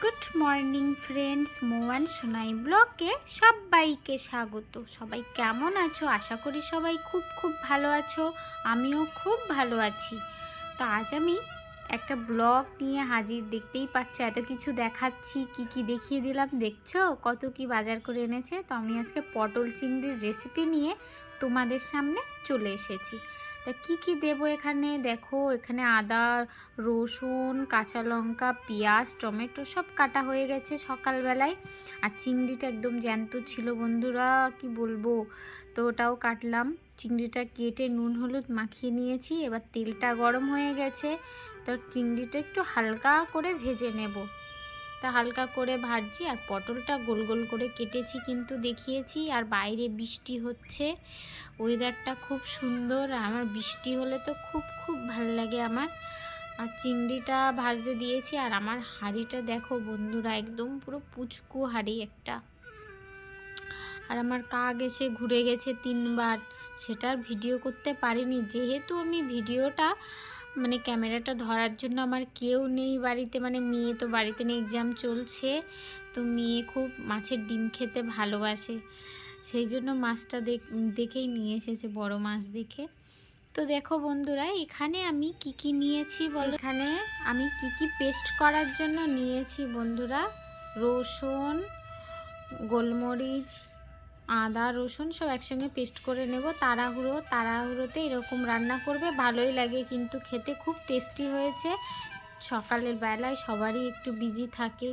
Good morning friends মোয়ান সোনাই ব্লকে সবাইকে স্বাগত। সবাই কেমন আছো? আশা করি সবাই খুব খুব ভালো আছো। আমিও খুব ভালো আছি। তো আজ আমি একটা ব্লগ নিয়ে হাজির দেখতেই পাচ্ছ। এত কিছু দেখাচ্ছি, কি কি দেখিয়ে দিলাম, দেখছ? কত কি বাজার করে এনেছে। তো আমি আজকে পটল চিংড়ির রেসিপি নিয়ে তোমাদের সামনে চলে এসেছি। তা কি কি দেব এখানে? দেখো, এখানে আদা, রসুন, কাঁচা লঙ্কা, পেঁয়াজ, টমেটো সব কাটা হয়ে গেছে সকালবেলায়। আর চিংড়িটা একদম জ্যান্ত ছিল বন্ধুরা, কি বলব? তো ওটাও কাটলাম। চিংড়িটা কেটে নুন, হলুদ মাখিয়ে নিয়েছি। এবার তেলটা গরম হয়ে গেছে। তো চিংড়িটা একটু হালকা করে ভেজে নেব। তা হালকা করে ভাজছি আর পটলটা গোল গোল করে কেটেছি কিন্তু দেখিয়েছি আর বাইরে বৃষ্টি হচ্ছে। ওয়েদারটা খুব সুন্দর, আমার বৃষ্টি হলে তো খুব খুব ভালো লাগে আমার। আর চিংড়িটা ভাজতে দিয়েছি আর আমার হাঁড়িটা দেখো বন্ধুরা, একদম পুরো পুচকু হাঁড়ি একটা। আর আমার কাক এসে ঘুরে গেছে তিনবার, সেটার ভিডিও করতে পারিনি। যেহেতু আমি ভিডিওটা মানে ক্যামেরাটা ধরার জন্য আমার কেউ নেই বাড়িতে মানে মেয়ে তো বাড়িতে নেই এক্সাম চলছে। তো মেয়ে খুব মাছের ডিম খেতে ভালোবাসে। সেই জন্য মাছটা দেখেই নিয়ে এসেছে, বড় মাছ দেখে। তো দেখো বন্ধুরা, এখানে আমি কি কি নিয়েছি বল? এখানে আমি কি কি পেস্ট করার জন্য নিয়েছি বন্ধুরা? রসুন, গোলমরিচ আদা, রসুন সব একসঙ্গে পেস্ট করে নেব। তাড়াহুড়ো, তাড়াহুড়োতে এরকম রান্না করবে, ভালোই লাগে কিন্তু খেতে, খুব টেস্টি হয়েছে। সকালের বেলায় সবারই একটু বিজি থাকে।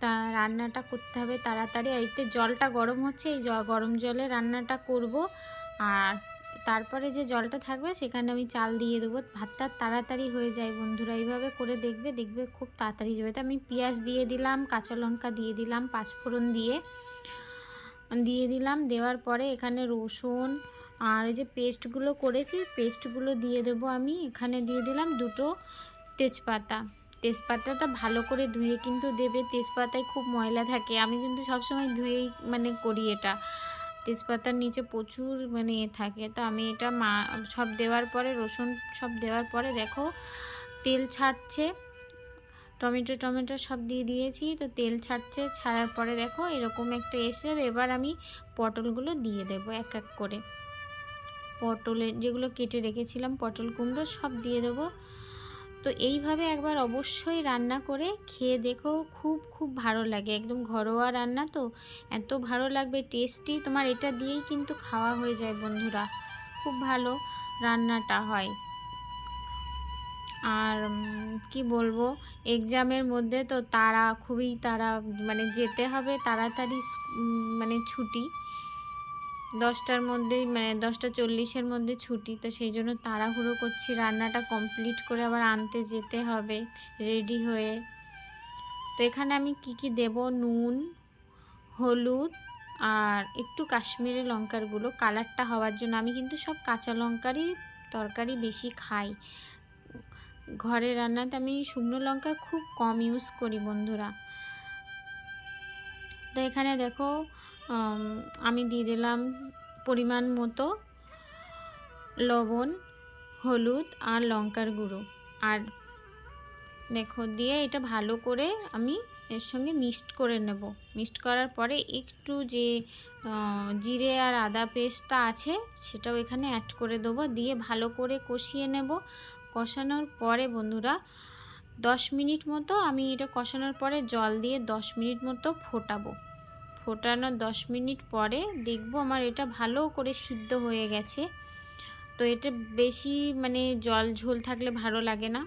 তা রান্নাটা করতে হবে তাড়াতাড়ি। এতে জলটা গরম হচ্ছে, এই গরম জলে রান্নাটা করব। আর তারপরে যে জলটা থাকবে, সেখানে আমি চাল দিয়ে দেবো। ভাতটা তাড়াতাড়ি হয়ে যায় বন্ধুরা, এইভাবে করে দেখবে দেখবে খুব তাড়াতাড়ি যাবে। তো আমি পেঁয়াজ দিয়ে দিলাম, কাঁচা লঙ্কা দিয়ে দিলাম, পাঁচফোড়ন দিয়ে। দিয়ে দিলাম। দেওয়ার পরে এখানে রসুন আর এই যে পেস্টগুলো করেছি, পেস্টগুলো দিয়ে দেবো আমি। এখানে দিয়ে দিলাম দুটো তেজপাতা। তেজপাতাটা ভালো করে ধুয়ে কিন্তু দেবে। তেজপাতায় খুব ময়লা থাকে। আমি কিন্তু সবসময় ধুয়েই মানে করি এটা। তেজপাতার নিচে প্রচুর মানে থাকে। তো আমি এটা মা সব দেওয়ার পরে, রসুন সব দেওয়ার পরে দেখো, তেল ছাড়ছে। টমেটো টমেটো সব দিয়ে দিয়েছি, তো তেল ছাড়ছে, ছাড়ার পরে দেখো এরকম একটা এসে যাবে, এবার আমি পটলগুলো দিয়ে দেব এক এক করে। পটলে যেগুলো কেটে রেখেছিলাম, পটল কুমড়ো সব দিয়ে দেবো। তো এইভাবে একবার অবশ্যই রান্না করে খেয়ে দেখো, খুব খুব ভালো লাগে, একদম ঘরোয়া রান্না তো, এত ভালো লাগবে, টেস্টি। তোমার এটা দিয়েই কিন্তু খাওয়া হয়ে যায় বন্ধুরা, খুব ভালো রান্নাটা হয়। আর কি বলব এক্সামের মধ্যে তো তারা খুবই তারা মানে যেতে হবে তাড়াতাড়ি মানে ছুটি। দশটার মধ্যেই মানে দশটা চল্লিশের মধ্যে ছুটি, তো সেই জন্য তাড়াহুড়ো করছি। রান্নাটা কমপ্লিট করে আবার আনতে যেতে হবে রেডি হয়ে। তো এখানে আমি কি কি দেব? নুন, হলুদ আর একটু কাশ্মীরি লঙ্কার গুঁড়ো। কালারটা হওয়ার জন্য আমি কিন্তু সব কাঁচা লঙ্কারই তরকারি বেশি খাই। ঘরে রান্নাতে আমি শুকনো লঙ্কা খুব কম ইউজ করি বন্ধুরা। তো এখানে দেখো আমি দিয়ে দিলাম পরিমাণ মতো লবণ, হলুদ আর লঙ্কার গুঁড়ো। আর দেখো, দিয়ে এটা ভালো করে আমি এর সঙ্গে মিক্সড করে নেব। মিক্সড করার পরে একটু যে জিরে আর আদা পেস্টটা আছে, সেটাও এখানে অ্যাড করে দেবো। দিয়ে ভালো করে কষিয়ে নেব। কষানোর পরে বন্ধুরা, দশ মিনিট মতো আমি এটা কষানোর পরে জল দিয়ে দশ মিনিট মতো ফোটাবো। ফোটানোর দশ মিনিট পরে দেখব আমার এটা ভালো করে সিদ্ধ হয়ে গেছে। তো এটা বেশি মানে জল ঝোল থাকলে ভালো লাগে না।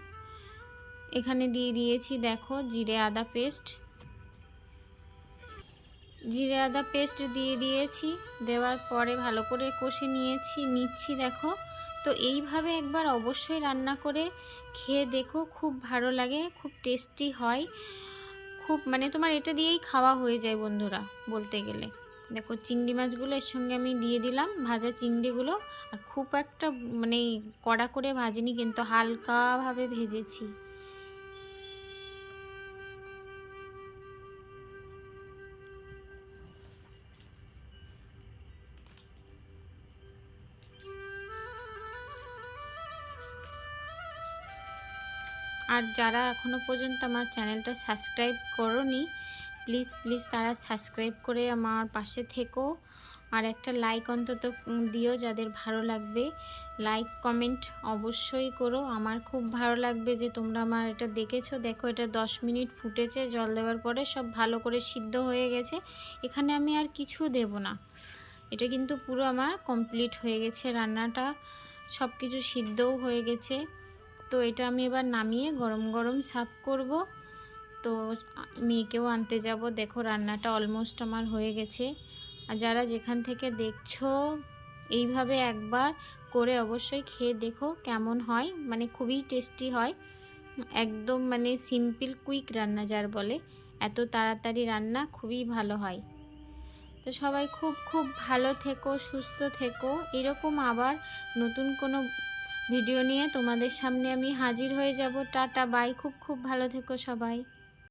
এখানে দিয়ে দিয়েছি দেখো জিরে, আদা পেস্ট। জিরে, আদা পেস্ট দিয়ে দিয়েছি। দেওয়ার পরে ভালো করে কষে নিয়েছি। নিচ্ছি দেখো তো এইভাবে একবার অবশ্যই রান্না করে খেয়ে দেখো, খুব ভালো লাগে, খুব টেস্টি হয়। খুব মানে তোমার এটা দিয়েই খাওয়া হয়ে যায় বন্ধুরা বলতে গেলে। দেখো চিংড়ি মাছগুলো এর সঙ্গে আমি দিয়ে দিলাম, ভাজা চিংড়িগুলো। আর খুব একটা মানে কড়া করে ভাজিনি, কিন্তু হালকাভাবে ভেজেছি। আর যারা এখনও পর্যন্ত আমার চ্যানেলটা সাবস্ক্রাইব করনি প্লিজ প্লিজ তারা সাবস্ক্রাইব করে আমার পাশে থেকো। আর একটা লাইক অন্তত দিও যাদের ভালো লাগবে। লাইক কমেন্ট অবশ্যই করো। আমার খুব ভালো লাগবে যে তোমরা আমার এটা দেখেছ। দেখো, এটা দশ মিনিট ফুটেছে, জল দেওয়ার পরে সব ভালো করে সিদ্ধ হয়ে গেছে। এখানে আমি আর কিছু দেব না। এটা কিন্তু পুরো আমার কমপ্লিট হয়ে গেছে রান্নাটা। সব কিছু সিদ্ধও হয়ে গেছে। তো এটা আমি এবার নামিয়ে গরম গরম সার্ভ করব। তো মেয়েকেও আনতে যাব। দেখো রান্নাটা অলমোস্ট আমার হয়ে গেছে। আর যারা যেখান থেকে দেখছ, এইভাবে একবার করে অবশ্যই খেয়ে দেখো কেমন হয়। মানে খুবই টেস্টি হয়। একদম মানে সিম্পল কুইক রান্না যার বলে। এত তাড়াতাড়ি রান্না খুবই ভালো হয়। তো সবাই খুব খুব ভালো থেকো, সুস্থ থেকো। এরকম আবার নতুন কোনো ভিডিও নিয়ে তোমাদের সামনে আমি হাজির হয়ে যাব। Tata, bye. খুব খুব ভালো থেকো সবাই।